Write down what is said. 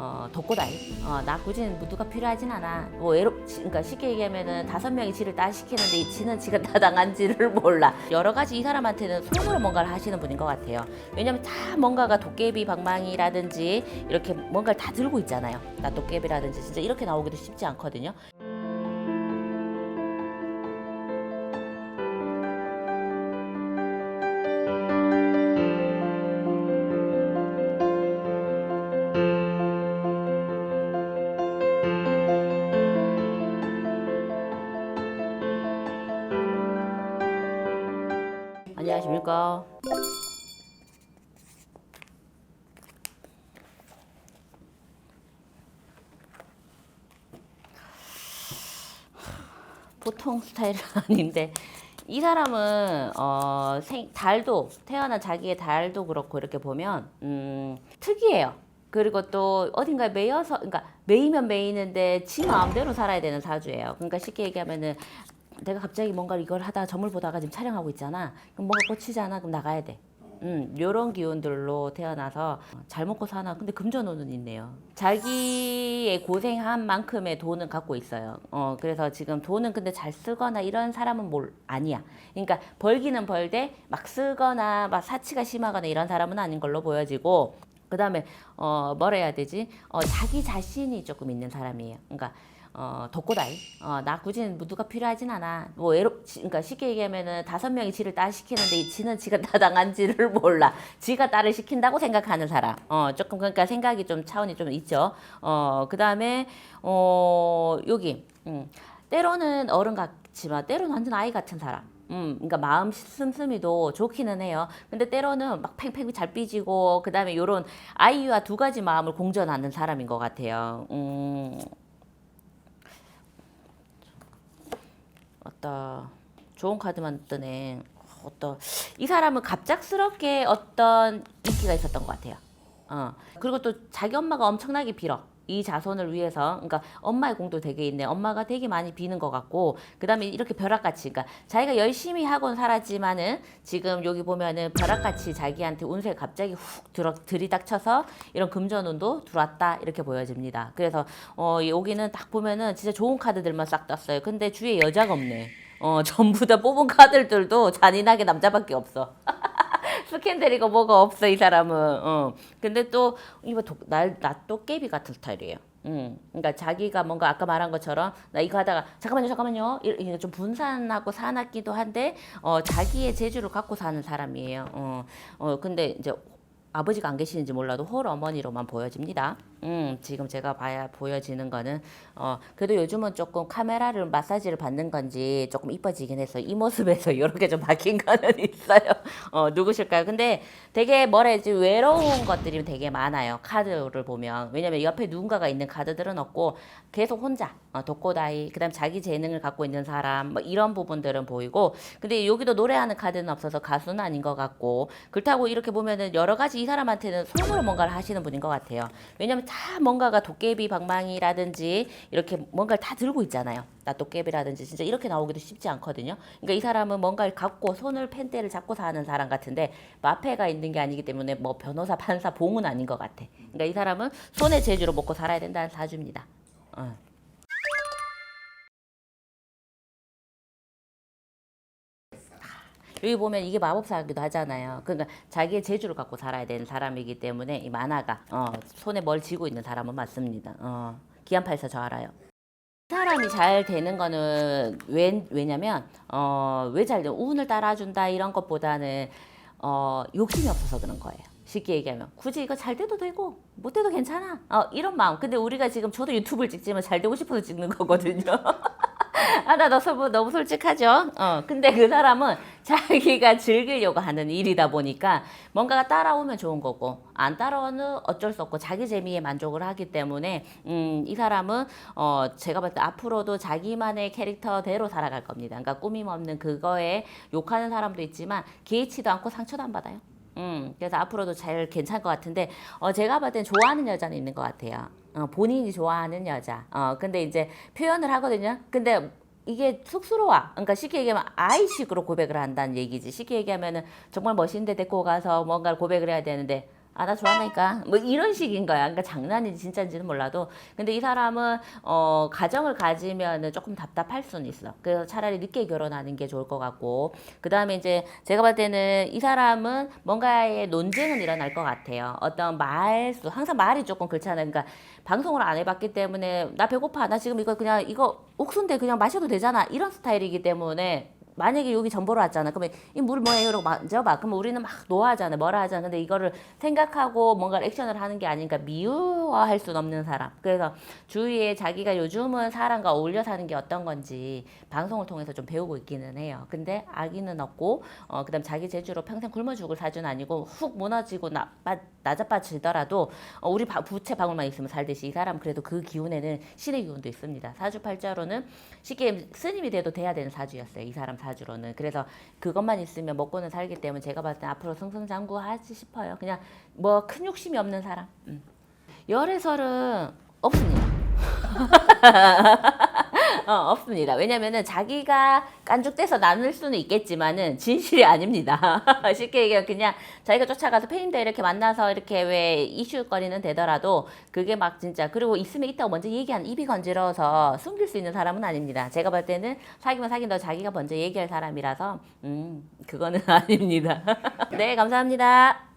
어, 덕고다이. 어, 나 굳이 무드가 필요하진 않아. 뭐 외롭, 지- 그러니까 쉽게 얘기하면은 다섯 명이 지를 따 시키는데 이 지는 지가 다 당한지를 몰라. 여러 가지 이 사람한테는 손으로 뭔가를 하시는 분인 것 같아요. 왜냐면 다 뭔가가 도깨비 방망이라든지 이렇게 뭔가를 다 들고 있잖아요. 나 도깨비라든지 진짜 이렇게 나오기도 쉽지 않거든요. 안녕하십니까. 보통 스타일은 아닌데 이 사람은 어, 생, 달도 태어난 자기의 달도 그렇고 이렇게 보면 음, 특이해요. 그리고 또 어딘가에 매여서 그러니까 매이면 매이는데 지 마음대로 살아야 되는 사주예요. 그러니까 쉽게 얘기하면은 내가 갑자기 뭔가 이걸 하다 점을 보다가 지금 촬영하고 있잖아. 그럼 뭐가 꽂히잖아. 그럼 나가야 돼. 음, 요런 기운들로 태어나서 잘 먹고 사나. 근데 금전운은 있네요. 자기의 고생한 만큼의 돈은 갖고 있어요. 어, 그래서 지금 돈은 근데 잘 쓰거나 이런 사람은 뭘 아니야. 그러니까 벌기는 벌되 막 쓰거나 막 사치가 심하거나 이런 사람은 아닌 걸로 보여지고 그 다음에 어 뭐라 해야 되지? 어 자기 자신이 조금 있는 사람이에요. 그러니까 어 덕고다이. 어 나 굳이 무드가 필요하진 않아. 뭐 외롭 지- 그러니까 쉽게 얘기하면은 다섯 명이 지를 따 시키는데 이 지는 지가 다 당한 지를 몰라. 지가 딸을 시킨다고 생각하는 사람. 어 조금 그러니까 생각이 좀 차원이 좀 있죠. 어 그 다음에 어 여기 음, 때로는 어른 같지만 때로는 완전 아이 같은 사람. 음, 그러니까 마음 씀씀이도 좋기는 해요. 근데 때로는 막 팽팽히 잘 삐지고 그 다음에 요런 아이와 두 가지 마음을 공존하는 사람인 것 같아요. 음, 어떤 좋은 카드만 뜨네. 어떤 이 사람은 갑작스럽게 어떤 인기가 있었던 것 같아요. 어 그리고 또 자기 엄마가 엄청나게 빌어. 이 자손을 위해서, 그러니까 엄마의 공도 되게 있네. 엄마가 되게 많이 비는 것 같고, 그 다음에 이렇게 벼락같이, 그러니까 자기가 열심히 하곤 살았지만은 지금 여기 보면은 벼락같이 자기한테 운세 갑자기 훅 들어 들이닥쳐서 이런 금전운도 들어왔다 이렇게 보여집니다. 그래서 어 여기는 딱 보면은 진짜 좋은 카드들만 싹 떴어요. 근데 주위에 여자가 없네. 어 전부 다 뽑은 카드들도 잔인하게 남자밖에 없어. 스캔들이고 뭐가 없어 이 사람은. 어. 근데 또 이거 날나 또 깨비 같은 스타일이에요. 음, 그러니까 자기가 뭔가 아까 말한 것처럼 나 이거 하다가 잠깐만요, 잠깐만요. 이- 이게 좀 분산하고 사납기도 한데 어 자기의 재주를 갖고 사는 사람이에요. 어, 어 근데 이제 아버지가 안 계시는지 몰라도 홀 어머니로만 보여집니다. 음, 지금 제가 봐야 보여지는 거는 어 그래도 요즘은 조금 카메라를 마사지를 받는 건지 조금 이뻐지긴 했어요. 이 모습에서 이렇게 좀 바뀐 거는 있어요. 어 누구실까요? 근데 되게 뭐라 해야지 외로운 것들이 되게 많아요. 카드를 보면 왜냐면 옆에 누군가가 있는 카드들은 없고 계속 혼자 어, 독고다이 그다음 자기 재능을 갖고 있는 사람 뭐 이런 부분들은 보이고 근데 여기도 노래하는 카드는 없어서 가수는 아닌 것 같고 그렇다고 이렇게 보면은 여러 가지 이 사람한테는 손으로 뭔가를 하시는 분인 것 같아요. 왜냐면 다 뭔가가 도깨비 방망이라든지 이렇게 뭔가를 다 들고 있잖아요. 나 도깨비라든지 진짜 이렇게 나오기도 쉽지 않거든요. 그러니까 이 사람은 뭔가를 갖고 손을 펜대를 잡고 사는 사람 같은데 마패가 있는 게 아니기 때문에 뭐 변호사, 판사, 봉은 아닌 것 같아. 그러니까 이 사람은 손의 재주로 먹고 살아야 된다는 사주입니다. 어. 여기 보면 이게 마법사기도 하잖아요. 그러니까 자기의 재주를 갖고 살아야 되는 사람이기 때문에 이 만화가 어, 손에 뭘 쥐고 있는 사람은 맞습니다. 어, 기안팔사 저 알아요. 이 사람이 잘 되는 거는 왜, 왜냐면 어, 왜잘 돼? 운을 따라준다 이런 것보다는 어, 욕심이 없어서 그런 거예요. 쉽게 얘기하면 굳이 이거 잘 돼도 되고 못 돼도 괜찮아. 어, 이런 마음. 근데 우리가 지금 저도 유튜브를 찍지만 잘 되고 싶어서 찍는 거거든요. 아, 나 너무, 너무 솔직하죠? 어, 근데 그 사람은 자기가 즐기려고 하는 일이다 보니까 뭔가가 따라오면 좋은 거고, 안 따라오는 어쩔 수 없고, 자기 재미에 만족을 하기 때문에, 음, 이 사람은, 어, 제가 봤을 때 앞으로도 자기만의 캐릭터대로 살아갈 겁니다. 그러니까 꾸밈 없는 그거에 욕하는 사람도 있지만, 개의치도 않고 상처도 안 받아요. 음, 그래서 앞으로도 잘 괜찮을 것 같은데, 어, 제가 봤을 땐 좋아하는 여자는 있는 것 같아요. 어, 본인이 좋아하는 여자. 어, 근데 이제 표현을 하거든요. 근데 이게 쑥스러워. 그러니까 쉽게 얘기하면 아이식으로 고백을 한다는 얘기지. 쉽게 얘기하면은 정말 멋있는데 데리고 가서 뭔가를 고백을 해야 되는데 아 나 좋아하니까 뭐 이런 식인 거야. 그러니까 장난인지 진짜인지는 몰라도 근데 이 사람은 어 가정을 가지면은 조금 답답할 수는 있어. 그래서 차라리 늦게 결혼하는 게 좋을 것 같고 그 다음에 이제 제가 봤을 때는 이 사람은 뭔가의 논쟁은 일어날 것 같아요. 어떤 말수 항상 말이 조금 그렇잖아요. 그러니까 방송을 안 해봤기 때문에 나 배고파 나 지금 이거 그냥 이거 옥수인데 그냥 마셔도 되잖아 이런 스타일이기 때문에 만약에 여기 전보러 왔잖아. 그러면 이 물 뭐예요? 이러고 만져봐. 그러면 우리는 막 노하잖아. 뭐라 하잖아. 근데 이거를 생각하고 뭔가 액션을 하는 게 아니니까 미워할 수는 없는 사람. 그래서 주위에 자기가 요즘은 사람과 어울려 사는 게 어떤 건지 방송을 통해서 좀 배우고 있기는 해요. 근데 아기는 없고, 어, 그 다음 자기 재주로 평생 굶어 죽을 사주는 아니고 훅 무너지고 나, 빠, 나자빠지더라도 어, 우리 바- 부채 방울만 있으면 살듯이 이 사람 그래도 그 기운에는 신의 기운도 있습니다. 사주 팔자로는 쉽게 스님이 돼도 돼야 되는 사주였어요. 이 사람 사주 로는. 그래서 그것만 있으면 먹고는 살기 때문에 제가 봤을 때 앞으로 승승장구하지 싶어요. 그냥 뭐 큰 욕심이 없는 사람. 음. 열애설은 없습니다. 어, 없습니다. 왜냐면은 자기가 깐죽대서 나눌 수는 있겠지만은 진실이 아닙니다. 쉽게 얘기하면 그냥 자기가 쫓아가서 페인데 이렇게 만나서 이렇게 왜 이슈거리는 되더라도 그게 막 진짜 그리고 있으면 있다고 먼저 얘기한 입이 건지러워서 숨길 수 있는 사람은 아닙니다. 제가 볼 때는 사귀면 사귄다 자기가 먼저 얘기할 사람이라서 음 그거는 아닙니다. 네 감사합니다.